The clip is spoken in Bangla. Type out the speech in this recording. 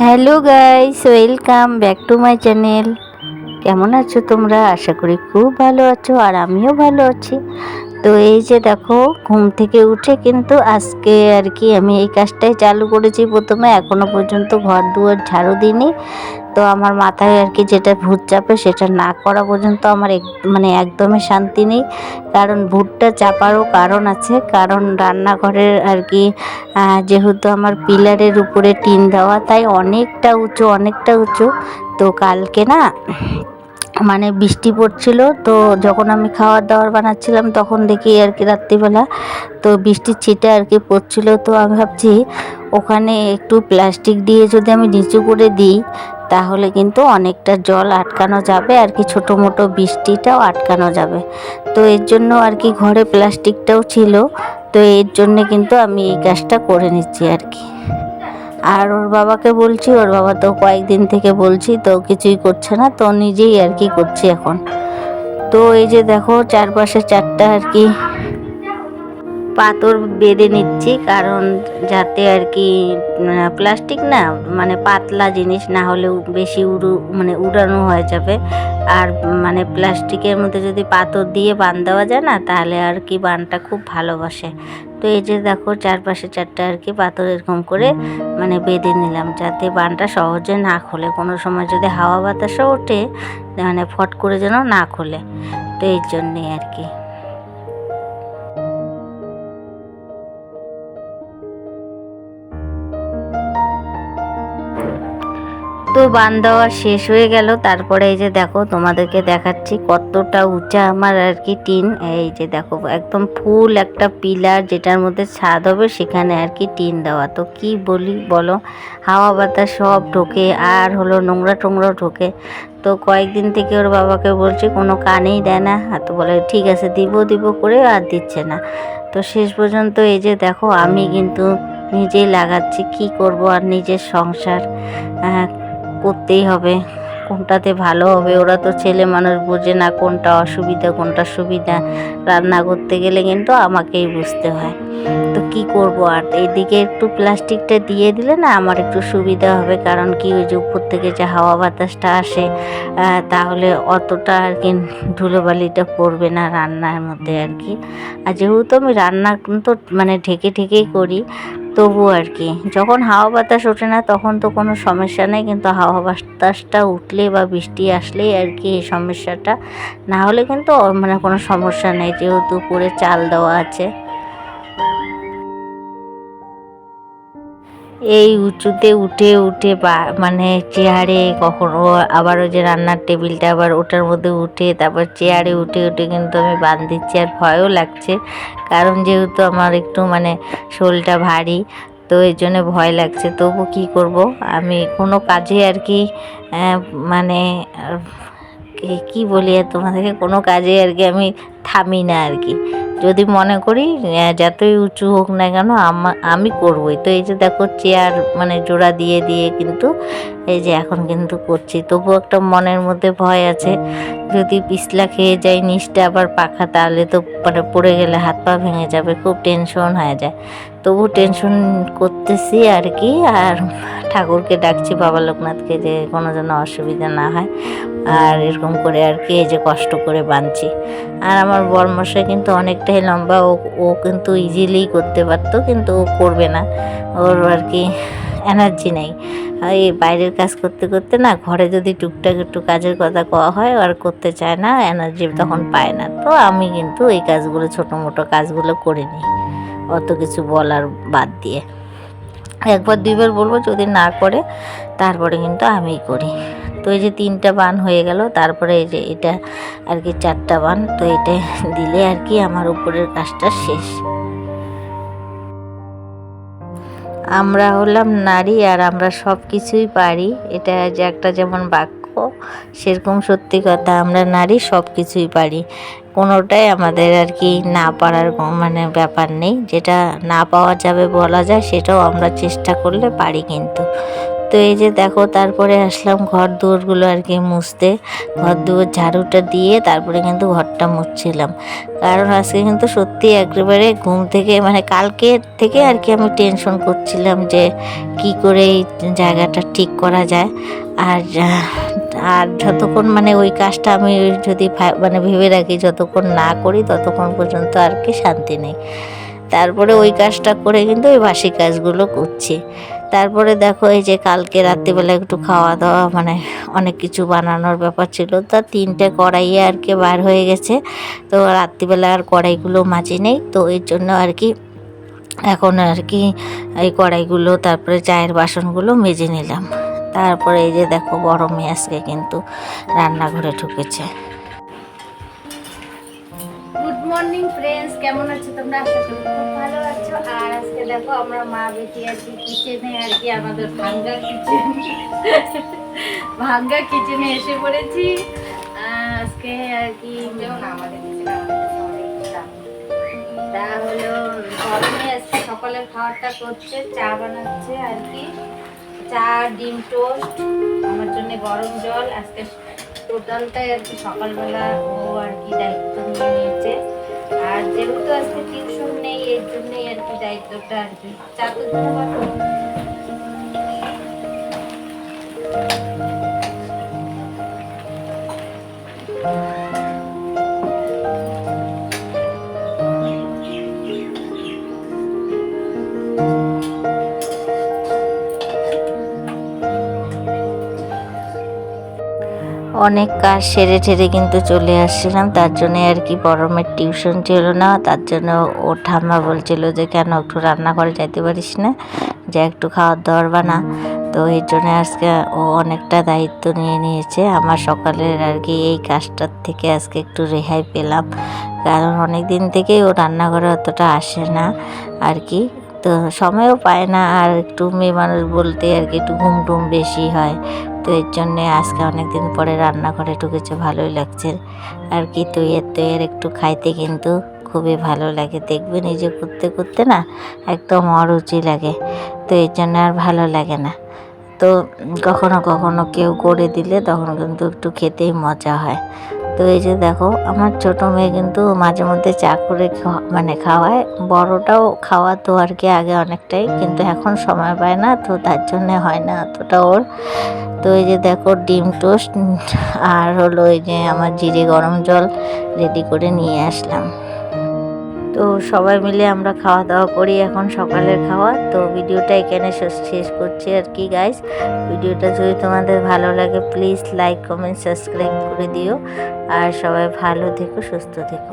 Hello guys, welcome back to my channel. কেমন আছো তোমরা? আশা করি খুব ভালো আছো আর আমিও ভালো আছি। তো এই যে দেখো, ঘুম থেকে উঠে কিন্তু আজকে আর কি আমি এই কাজটাই চালু করেছি প্রথমে। এখনও পর্যন্ত ঘর দুয়ার ঝাড়ু দিইনি। তো আমার মাথায় আর কি যেটা ভূত চাপে সেটা না করা পর্যন্ত আমার মানে একদমই শান্তি নেই। কারণ ভূতটা চাপারও কারণ আছে। কারণ রান্নাঘরের আর কি যেহেতু আমার পিলারের উপরে টিন দেওয়া, তাই অনেকটা উঁচু অনেকটা উঁচু। তো কালকে না মানে বৃষ্টি পড়ছিল, তো যখন আমি খাবার দাবার বানাচ্ছিলাম, তখন দেখি আর কি রাত্রিবেলা তো বৃষ্টির ছিটে আর কি পড়ছিল। তো আমি ভাবছি, ওখানে একটু প্লাস্টিক দিয়ে যদি আমি নিচু করে দিই তাহলে কিন্তু অনেকটা জল আটকানো যাবে আর কি ছোটো মোটো বৃষ্টিটাও আটকানো যাবে। তো এর জন্য আর কি ঘরে প্লাস্টিকটাও ছিল, তো এর জন্যে কিন্তু আমি এই কাজটা করে নিচ্ছি আর কি। আর ওর বাবাকে বলছি, ওর বাবা তো কয়েকদিন থেকে বলছি, তো কিছুই করছে না, তো নিজেই আর কি করছি এখন। তো এই যে দেখো, চারপাশে চারটা আর কি পাথর বেঁধে নিচ্ছি, কারণ যাতে আর কি প্লাস্টিক না মানে পাতলা জিনিস না হলে বেশি উড়ু মানে উড়ানো হয়ে যাবে। আর মানে প্লাস্টিকের মধ্যে যদি পাথর দিয়ে বান দেওয়া যায় না, তাহলে আর কি বানটা খুব ভালোবাসে। তো এই যে দেখো, চারপাশে চারটা আর কি পাথর এরকম করে মানে বেঁধে নিলাম, যাতে বানটা সহজে না খোলে। কোনো সময় যদি হাওয়া বাতাসও ওঠে মানে ফট করে যেন না খোলে। তো এই জন্যেই আর কি। তো বান দেওয়া শেষ হয়ে গেল। তারপরে এই যে দেখো, তোমাদেরকে দেখাচ্ছি কতটা উঁচা আমার আর কি টিন। এই যে দেখো, একদম ফুল একটা পিলার যেটার মধ্যে ছাদ হবে, সেখানে আর কি টিন দেওয়া। তো কি বলি বলো, হাওয়া বাতাস সব ঢোকে, আর হলো নোংরা টোংরা ঢোকে। তো কয়েকদিন থেকে ওর বাবাকে বলছি, কোনো কানেই দেয় না। তো বলে, ঠিক আছে, দিব দিব করে আর দিচ্ছে না। তো শেষ পর্যন্ত এই যে দেখো, আমি কিন্তু নিজেই লাগাচ্ছি, কি করব আর নিজের সংসার করতেই হবে। কোনটাতে ভালো হবে ওরা তো ছেলে মানুষ বোঝে না কোনটা অসুবিধা, কোনটা সুবিধা। রান্না করতে গেলে কিন্তু আমাকেই বুঝতে হয়। কি করব? আর এইদিকে একটু প্লাস্টিকটা দিয়ে দিলে না আমার একটু সুবিধা হবে। কারণ কি ওই যে উপর থেকে যে হাওয়া বাতাসটা আসে তাহলে অতটা আর কি ধুলোবালিটা পড়বে না রান্নার মধ্যে আর কি। আর যেহেতু আমি রান্না তো মানে ঢেকে ঢেকেই করি, তবু আর কি। যখন হাওয়া বাতাস ওঠে না, তখন তো কোনো সমস্যা নেই। কিন্তু হাওয়া বাতাসটা উঠলে বা বৃষ্টি আসলেই আর কি এই সমস্যাটা। না হলে কিন্তু মানে কোনো সমস্যা নেই। যেহেতু উপরে চাল দেওয়া আছে। এই উঁচুতে উঠে উঠে মানে চেয়ারে কখনো আবার ওই যে রান্নার টেবিলটা আবার ওটার মধ্যে উঠে, তারপর চেয়ারে উঠে উঠে কিন্তু আমি বান দিচ্ছি আর ভয়ও লাগছে। কারণ যেহেতু আমার একটু মানে শোলটা ভারী, তো এই জন্য ভয় লাগছে। তবু কি করব? আমি কোনো কাজে আর কি মানে কি বলি আর তোমাদেরকে? কোনো কাজে আর কি আমি থামি না আর কি। যদি মনে করি যতই উঁচু হোক না কেন, আমা- করবই। তো এই যে দেখো চেয়ার মানে জোড়া দিয়ে দিয়ে কিন্তু এই যে এখন কিন্তু করছি। তবু একটা মনের মধ্যে ভয় আছে। যদি পিছলা খেয়ে যাই নিচটা আবার পাখা, তাহলে তো মানে পড়ে গেলে হাত পা ভেঙে যাবে, খুব টেনশন হয়ে যায়। তবু টেনশন করতেছি আর কি, আর ঠাকুরকে ডাকছি, বাবা লোকনাথকে যে কোনো যেন অসুবিধা না হয়। আর এরকম করে আর কি, এই যে কষ্ট করে বাঁধছি। আর আমার বরমশাই কিন্তু অনেকটাই লম্বা, ও ও কিন্তু ইজিলি করতে পারতো, কিন্তু ও করবে না। ওর আর কি এনার্জি নেই। এই বাইরের কাজ করতে করতে না ঘরে যদি টুকটাক একটু কাজের কথা কওয়া হয় আর করতে চায় না এনার্জি তখন পায় না। তো আমি কিন্তু এই কাজগুলো ছোটো মোটো কাজগুলো করে নিই, অত কিছু বলার বাদ দিয়ে। একবার দুইবার বলব, যদি না করে, তারপরে কিন্তু আমিই করি। তো এই যে তিনটা বান হয়ে গেল, তারপরে এই যে এটা আর কি চারটা বান, তো এটা দিলে আর কি আমার উপরের কাজটা শেষ। আমরা হলাম নারী আর আমরা সব কিছুই পারি, এটা যে একটা যেমন বাক্য, সেরকম সত্যি কথা, আমরা নারী সব কিছুই পারি। কোনোটাই আমাদের আর কি না পারার মানে ব্যাপার নেই, যেটা না পাওয়া যাবে বলা যায়, সেটাও আমরা চেষ্টা করলে পারি কিন্তু। তো এই যে দেখো, তারপরে আসলাম ঘর দুয়ারগুলো আর কি মুছতে। ঘর দুয়ার ঝাড়ুটা দিয়ে তারপরে কিন্তু ঘরটা মুছছিলাম। কারণ আজকে কিন্তু সত্যি একেবারে ঘুম থেকে মানে কালকে থেকে আর কি আমি টেনশন করছিলাম যে কি করে এই জায়গাটা ঠিক করা যায়। আর আর যতক্ষণ মানে ওই কাজটা আমি যদি মানে ভেবে রাখি, যতক্ষণ না করি ততক্ষণ পর্যন্ত আর কি শান্তি নেই। তারপরে ওই কাজটা করে কিন্তু ওই বাসি কাজগুলো করছি। তারপরে দেখো এই যে কালকে রাত্রিবেলা একটু খাওয়া দাওয়া মানে অনেক কিছু বানানোর ব্যাপার ছিল। তা তিনটে কড়াইয়ে আর কি বার হয়ে গেছে। তো রাত্রিবেলা আর কড়াইগুলো মাজি নেই। তো এর জন্য আর কি এখন আর কি এই কড়াইগুলো, তারপরে চায়ের বাসনগুলো মেজে নিলাম। তারপরে এই যে দেখো গরমে আজকে কিন্তু রান্নাঘরে ঢুকেছে। গুড মর্নিং ফ্রেন্ডস কেমন আছো তোমরা? আশা করি খুব ভালো আছো। আর আজকে দেখো, আমরা মা বেটি আছি কিচেনে আর কি, আমাদের ভাঙ্গা কিচেন ভাঙ্গা কিচেনে এসে পড়েছি। আজকে আর কি আমাদের তা হলো, গরমে আজকে সকালের খাবারটা করছে, চা বানাচ্ছে আর কি। চা, ডিম টোস্ট, আমার জন্য গরম জল। আজকে টোটালটাই আর কি সকালবেলা ও আর কি দায়িত্ব নিয়ে নিয়েছে আর যেহেতু আজকে টিউশন নেই এর জন্যই আর কি দায়িত্বটা আর কি চা অনেক কাজ সেরে ঠেরে কিন্তু চলে আসছিলাম। তার জন্য আর কি গরমের টিউশন ছিল না। তার জন্য ও ঠাম্মা বলছিল যে, কেন একটু রান্না করে যাইতে পারিস না? যে একটু খাওয়ার দাওয়ার বানা তো এই জন্য আজকে ও অনেকটা দায়িত্ব নিয়ে নিয়েছে। আমার সকালের আর কি এই কাজটার থেকে আজকে একটু রেহাই পেলাম। কারণ অনেক দিন থেকেই ও রান্নাঘরে অতটা আসে না আর কি। তো সময়ও পায় না আর একটু মেয়ে মানুষ বলতে আর কি একটু ঘুম টুম বেশি হয়। তো এর জন্যে আজকে অনেকদিন পরে রান্নাঘরে ঢুকেছে, ভালোই লাগছে। আর কি তৈয়ের তৈয়ের একটু খাইতে কিন্তু খুবই ভালো লাগে। দেখবে নিজে করতে করতে না একদম অরুচি লাগে। তো এর জন্য আর ভালো লাগে না। তো কখনো কখনো কেউ করে দিলে তখন কিন্তু একটু খেতেই মজা হয়। তো এই যে দেখো, আমার ছোট মেয়ে কিন্তু মাঝে মধ্যে চা করে মানে খাওয়ায়। বড়টাও খাওয়াতো আর কি আগে অনেকটাই, কিন্তু এখন সময় পায় না, তো তার জন্যে হয় না এতটা ওর। তো এই যে দেখো, ডিম টোস্ট, আর হলো এই যে আমার জিরে গরম জল রেডি করে নিয়ে আসলাম। তো সবাই মিলে আমরা খাওয়া দাওয়া করি এখন সকালের খাওয়া। তো ভিডিওটা এখানে শেষ করছি আর কি গাইস ভিডিওটা যদি তোমাদের ভালো লাগে প্লিজ লাইক কমেন্ট সাবস্ক্রাইব করে দিও। আর সবাই ভালো থেকো, সুস্থ থেকো।